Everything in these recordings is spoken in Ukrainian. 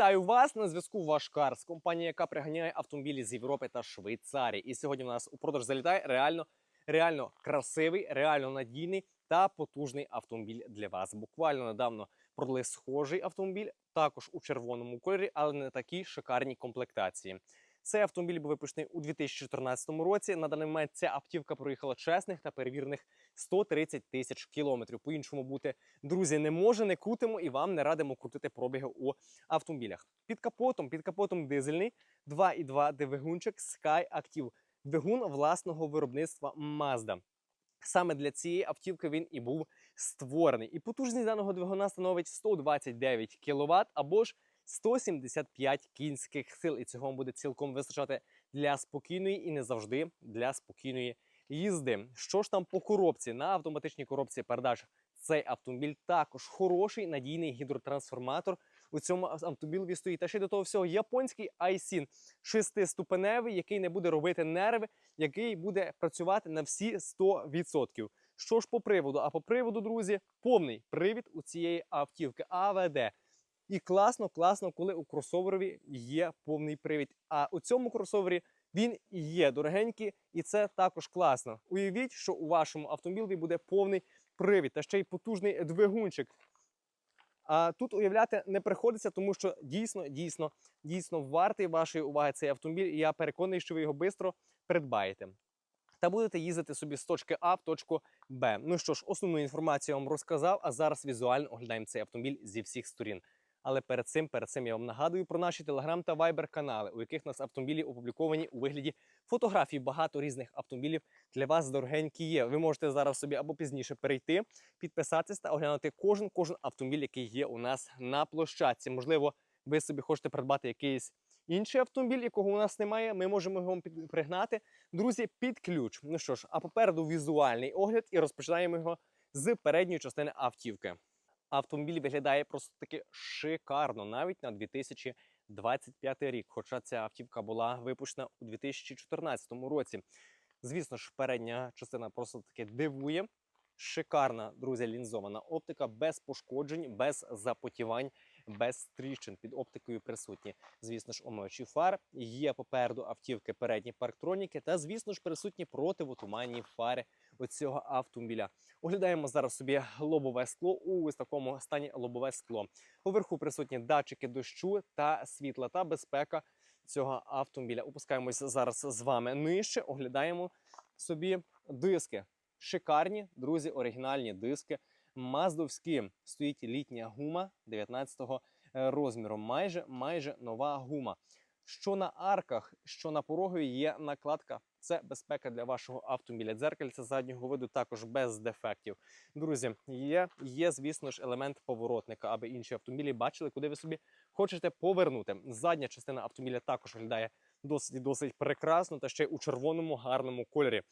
Вітаю вас на зв'язку ваш Карс, компанія, яка приганяє автомобілі з Європи та Швейцарії. І сьогодні в нас у продаж залітає реально, реально красивий, реально надійний та потужний автомобіль для вас. Буквально недавно продали схожий автомобіль, також у червоному кольорі, але не такій шикарній комплектації. Цей автомобіль був випущений у 2014 році. На даний момент ця автівка проїхала чесних та перевірених 130 тисяч кілометрів. По іншому бути друзі не може, не крутимо і вам не радимо крутити пробіги у автомобілях. Під капотом, під капотом дизельний 2,2 двигунчик Sky Active. Двигун власного виробництва Mazda. Саме для цієї автівки він і був створений. І потужність даного двигуна становить 129 кВт або ж 175 кінських сил. І цього вам буде цілком вистачати для спокійної і не завжди для спокійної їзди. Що ж там по коробці? На автоматичній коробці передач цей автомобіль також хороший надійний гідротрансформатор. У цьому автомобілі стоїть. Та ще до того всього японський iSIN шестиступеневий, який не буде робити нерви, який буде працювати на всі 100%. Що ж по приводу? А по приводу, друзі, повний привід у цієї автівки АВД. І класно, класно, коли у кросоверові є повний привід. А у цьому кросовері він є дорогенький, і це також класно. Уявіть, що у вашому автомобілі буде повний привід та ще й потужний двигунчик. А тут уявляти не приходиться, тому що дійсно, дійсно, дійсно вартий вашої уваги цей автомобіль. І я переконаний, що ви його швидко придбаєте. Та будете їздити собі з точки А в точку Б. Ну що ж, основну інформацію я вам розказав, а зараз візуально оглядаємо цей автомобіль зі всіх сторін. Але перед цим, перед цим я вам нагадую про наші телеграм та вайбер канали, у яких нас автомобілі опубліковані у вигляді фотографій. Багато різних автомобілів для вас дорогенькі є. Ви можете зараз собі або пізніше перейти, підписатись та оглянути кожен кожен автомобіль, який є у нас на площадці. Можливо, ви собі хочете придбати якийсь інший автомобіль, якого у нас немає. Ми можемо його пригнати. Друзі, під ключ. Ну що ж, а попереду візуальний огляд, і розпочинаємо його з передньої частини автівки. Автомобіль виглядає просто таки шикарно, навіть на 2025 рік. Хоча ця автівка була випущена у 2014 році. Звісно ж, передня частина просто таки дивує. Шикарна, друзі, лінзована оптика без пошкоджень, без запотівань, без тріщин під оптикою присутні. Звісно ж, омивачі фар. Є попереду автівки передні парктроніки та, звісно ж, присутні противотуманні фари оцього автомобіля. Оглядаємо зараз собі лобове скло у ось такому стані лобове скло. Поверху присутні датчики дощу та світла та безпека цього автомобіля. Опускаємося зараз з вами нижче. Оглядаємо собі диски. Шикарні, друзі, оригінальні диски. Маздовські стоїть літня гума 19-го розміру. Майже майже нова гума. Що на арках, що на порогові є накладка. Це безпека для вашого автомобіля. Дзеркальце заднього виду також без дефектів. Друзі, є, є, звісно ж, елемент поворотника, аби інші автомобілі бачили, куди ви собі хочете повернути. Задня частина автомобіля також виглядає досить досить прекрасно та ще й у червоному гарному кольорі.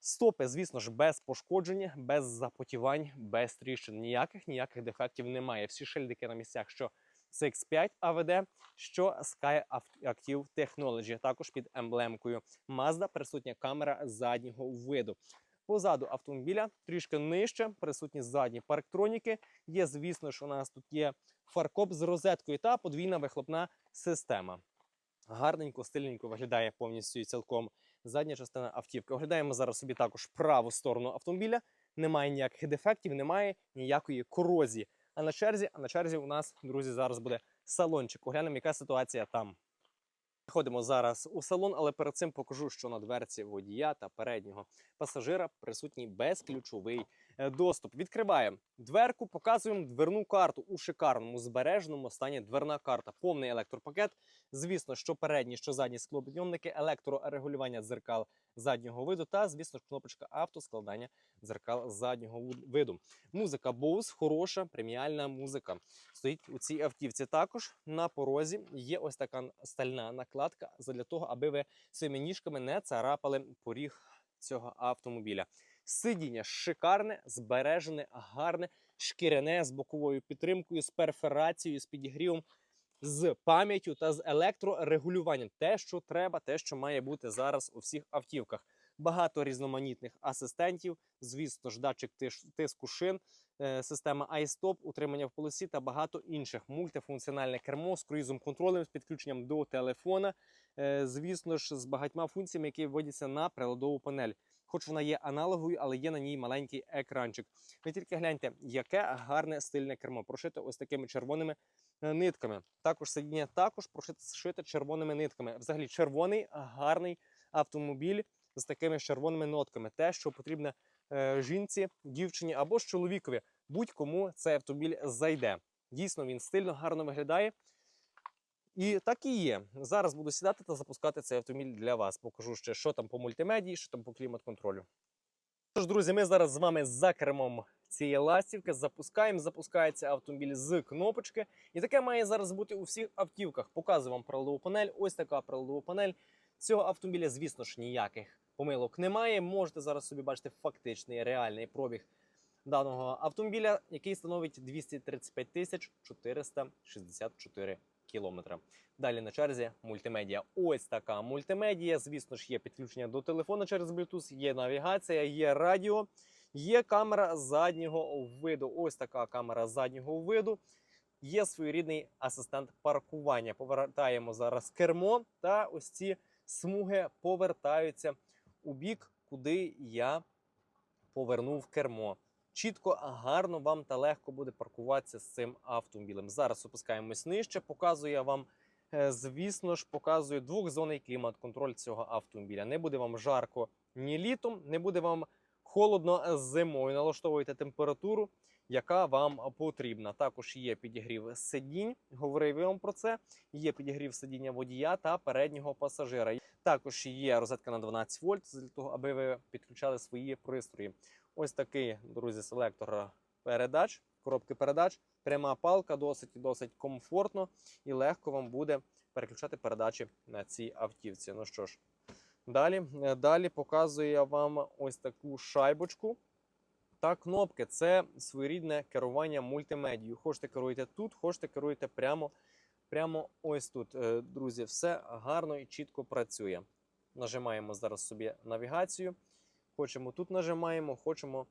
Стопи, звісно ж, без пошкодження, без запотівань, без тріщин. Ніяких ніяких дефектів немає. Всі шильдики на місцях, що CX5 AVD, що Sky Active Technology, також під емблемкою Mazda присутня камера заднього виду. Позаду автомобіля трішки нижче, присутні задні парктроніки. Є, звісно ж, у нас тут є фаркоп з розеткою та подвійна вихлопна система. Гарненько, стильненько виглядає повністю і цілком задня частина автівки. Оглядаємо зараз собі також праву сторону автомобіля. Немає ніяких дефектів, немає ніякої корозії. А на черзі, а на черзі у нас, друзі, зараз буде салончик. Оглянемо, яка ситуація там. Ходимо зараз у салон, але перед цим покажу, що на дверці водія та переднього пасажира присутній безключовий доступ. Відкриваємо дверку, показуємо дверну карту у шикарному збереженому стані. Дверна карта, повний електропакет. Звісно, що передні, що задні склопідйомники, електрорегулювання дзеркал заднього виду та, звісно кнопочка автоскладання дзеркал заднього виду. Музика Bose, хороша преміальна музика. Стоїть у цій автівці. Також на порозі є ось така стальна накладка для того, аби ви своїми ніжками не царапали поріг цього автомобіля. Сидіння шикарне, збережене, гарне, шкіряне з боковою підтримкою, з перфорацією, з підігрівом, з пам'яттю та з електрорегулюванням. Те, що треба, те, що має бути зараз у всіх автівках. багато різноманітних асистентів. Звісно ж, датчик тиску шин, е, система iStop, утримання в полосі та багато інших мультифункціональне кермо з круїзом контролем з підключенням до телефона. Е, Звісно ж, з багатьма функціями, які вводяться на приладову панель. Хоч вона є аналоговою, але є на ній маленький екранчик. Ви тільки гляньте, яке гарне стильне кермо, прошите ось такими червоними е, нитками. Також сидіння також прошите червоними нитками. Взагалі, червоний гарний автомобіль з такими червоними нотками. Те, що потрібно е, жінці, дівчині або ж чоловікові. Будь-кому цей автомобіль зайде. Дійсно, він стильно, гарно виглядає. І так і є. Зараз буду сідати та запускати цей автомобіль для вас. Покажу ще, що там по мультимедії, що там по клімат-контролю. Тож, друзі, ми зараз з вами за кермом цієї ластівки запускаємо. Запускається автомобіль з кнопочки. І таке має зараз бути у всіх автівках. Показую вам приладову панель. Ось така приладова панель. Цього автомобіля, звісно ж, ніяких помилок немає. Можете зараз собі бачити фактичний реальний пробіг даного автомобіля, який становить 235 тисяч 464 кілометра. Далі на черзі мультимедіа. Ось така мультимедія. Звісно ж, є підключення до телефону через Bluetooth, є навігація, є радіо, є камера заднього виду. Ось така камера заднього виду. Є своєрідний асистент паркування. Повертаємо зараз кермо, та ось ці смуги повертаються у бік, куди я повернув кермо. Чітко, гарно вам та легко буде паркуватися з цим автомобілем. Зараз опускаємось нижче, показую я вам, е, звісно ж, показую двохзонний клімат-контроль цього автомобіля. Не буде вам жарко ні літом, не буде вам холодно зимою. Налаштовуйте температуру, яка вам потрібна. Також є підігрів сидінь, говорив вам про це. Є підігрів сидіння водія та переднього пасажира. Також є розетка на 12 вольт для того, аби ви підключали свої пристрої. Ось такий, друзі, селектор передач, коробки передач. Пряма палка, досить досить комфортно і легко вам буде переключати передачі на цій автівці. Ну що ж, далі, далі показую я вам ось таку шайбочку. Та кнопки це своєрідне керування мультимедією. Хочете керуєте тут, хочете керуєте прямо, прямо ось тут. Е, Друзі, все гарно і чітко працює. Нажимаємо зараз собі навігацію. Хочемо тут нажимаємо, хочемо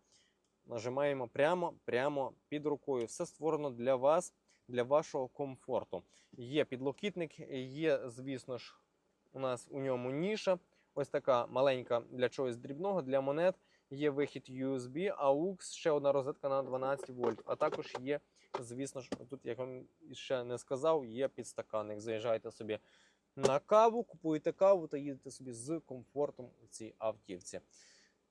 нажимаємо прямо, прямо під рукою. Все створено для вас, для вашого комфорту. Є підлокітник, є, звісно ж, у нас у ньому ніша. Ось така маленька для чогось дрібного, для монет. Є вихід USB, AUX, ще одна розетка на 12 вольт. А також є, звісно ж, тут, як вам ще не сказав, є підстаканник. Заїжджаєте собі на каву, купуєте каву та їдете собі з комфортом у цій автівці.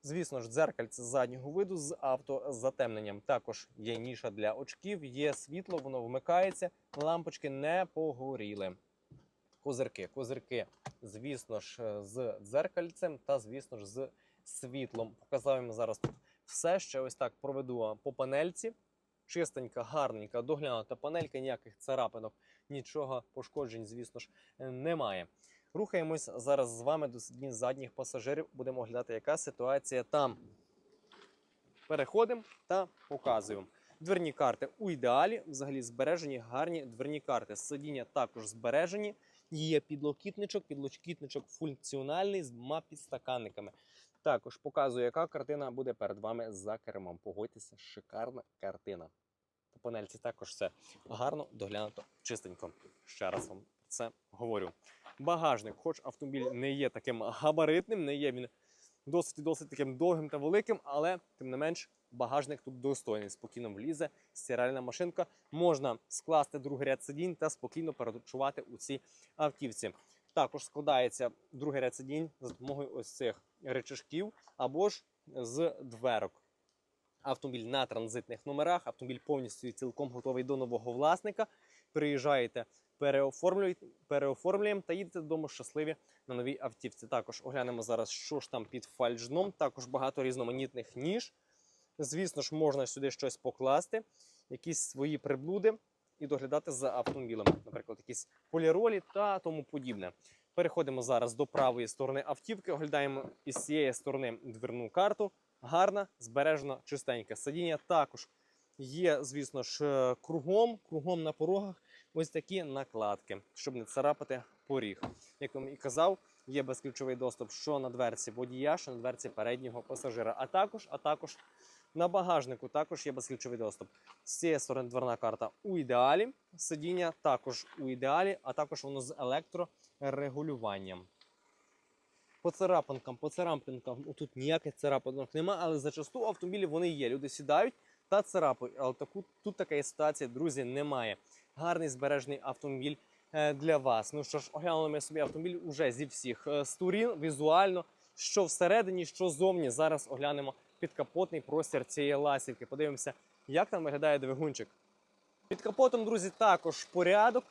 Звісно ж, дзеркальце заднього виду з автозатемненням. Також є ніша для очків, є світло, воно вмикається, лампочки не погоріли. Козирки, козирки, звісно ж, з дзеркальцем та, звісно ж, з світлом. Показав вам зараз тут все. Ще ось так проведу по панельці. Чистенька, гарненька, доглянута панелька, ніяких царапинок, нічого пошкоджень, звісно ж, немає. Рухаємось зараз з вами до сидінь задніх пасажирів. Будемо оглядати, яка ситуація там. Переходимо та показуємо. Дверні карти у ідеалі, взагалі збережені гарні дверні карти. Сидіння також збережені. Є підлокітничок, підлокітничок функціональний з двома підстаканниками. Також показую, яка картина буде перед вами за кермом. Погодьтеся, шикарна картина. По панельці також все гарно, доглянуто, чистенько. Ще раз вам це говорю. Багажник, хоч автомобіль не є таким габаритним, не є він досить і досить таким довгим та великим, але тим не менш багажник тут достойний. Спокійно влізе, стиральна машинка. Можна скласти другий ряд сидінь та спокійно передочувати у цій автівці. Також складається другий ряд сидінь за допомогою ось цих речашків або ж з дверок. Автомобіль на транзитних номерах, автомобіль повністю цілком готовий до нового власника. Приїжджаєте, переоформлюємо та їдете додому щасливі на новій автівці. Також оглянемо зараз, що ж там під фальшдном. Також багато різноманітних ніж. Звісно ж, можна сюди щось покласти, якісь свої приблуди і доглядати за автомобілем, наприклад, якісь поліролі та тому подібне. Переходимо зараз до правої сторони автівки, оглядаємо із цієї сторони дверну карту. Гарна, збережена, чистенька. Сидіння також є, звісно ж, е, кругом, кругом на порогах ось такі накладки, щоб не царапати поріг. Як вам і казав, є безключовий доступ що на дверці водія, що на дверці переднього пасажира. А також, а також на багажнику також є безключовий доступ. З цієї сторони дверна карта у ідеалі, сидіння також у ідеалі, а також воно з електрорегулюванням. По царапинкам, по царапинкам, ну, тут ніяких царапинок немає, але зачасту автомобілі вони є. Люди сідають та царапають. Але таку, тут така ситуація, друзі, немає. Гарний збережений автомобіль е, для вас. Ну що ж, оглянули ми собі автомобіль уже зі всіх е, сторін, візуально, що всередині, що зовні. Зараз оглянемо підкапотний простір цієї ласівки. Подивимося, як там виглядає двигунчик. Під капотом, друзі, також порядок.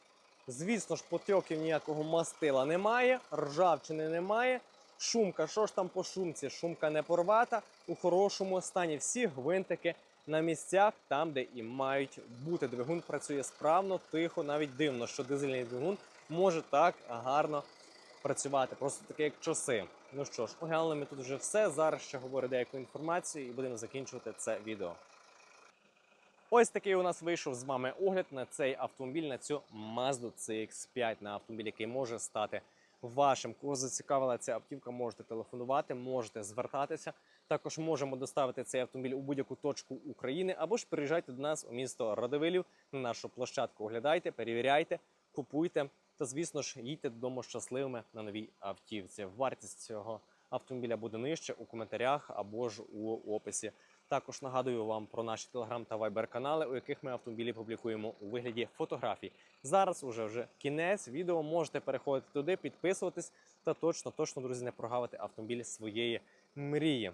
Звісно ж, потьоків ніякого мастила немає, ржавчини немає. Шумка, що ж там по шумці? Шумка не порвата, у хорошому стані. Всі гвинтики на місцях, там, де і мають бути. Двигун працює справно, тихо, навіть дивно, що дизельний двигун може так гарно працювати, просто таке, як часи. Ну що ж, оглянули ми тут вже все. Зараз ще говорю деяку інформацію і будемо закінчувати це відео. Ось такий у нас вийшов з вами огляд на цей автомобіль, на цю Mazda CX-5, на автомобіль, який може стати вашим. Кого зацікавила ця автівка, можете телефонувати, можете звертатися. Також можемо доставити цей автомобіль у будь-яку точку України або ж приїжджайте до нас у місто Радивилів на нашу площадку. Оглядайте, перевіряйте, купуйте та, звісно ж, їдьте додому щасливими на новій автівці. Вартість цього автомобіля буде нижче у коментарях або ж у описі. Також нагадую вам про наші телеграм та вайбер канали, у яких ми автомобілі публікуємо у вигляді фотографій. Зараз уже вже кінець відео. Можете переходити туди, підписуватись та точно, точно, друзі, не прогавити автомобіль своєї мрії.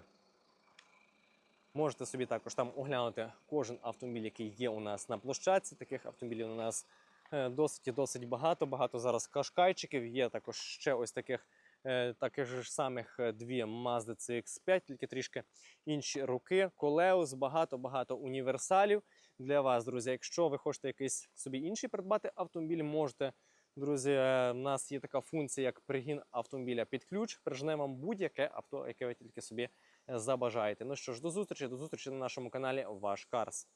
Можете собі також там оглянути кожен автомобіль, який є у нас на площадці. Таких автомобілів у нас досить і досить багато. Багато зараз кашкайчиків. Є також ще ось таких е, таких ж самих е, дві Mazda CX-5, тільки трішки інші роки. Колеус, багато-багато універсалів для вас, друзі. Якщо ви хочете якийсь собі інший придбати автомобіль, можете. Друзі, е, в нас є така функція, як пригін автомобіля під ключ. Прижне вам будь-яке авто, яке ви тільки собі е, забажаєте. Ну що ж, до зустрічі, до зустрічі на нашому каналі Ваш Карс.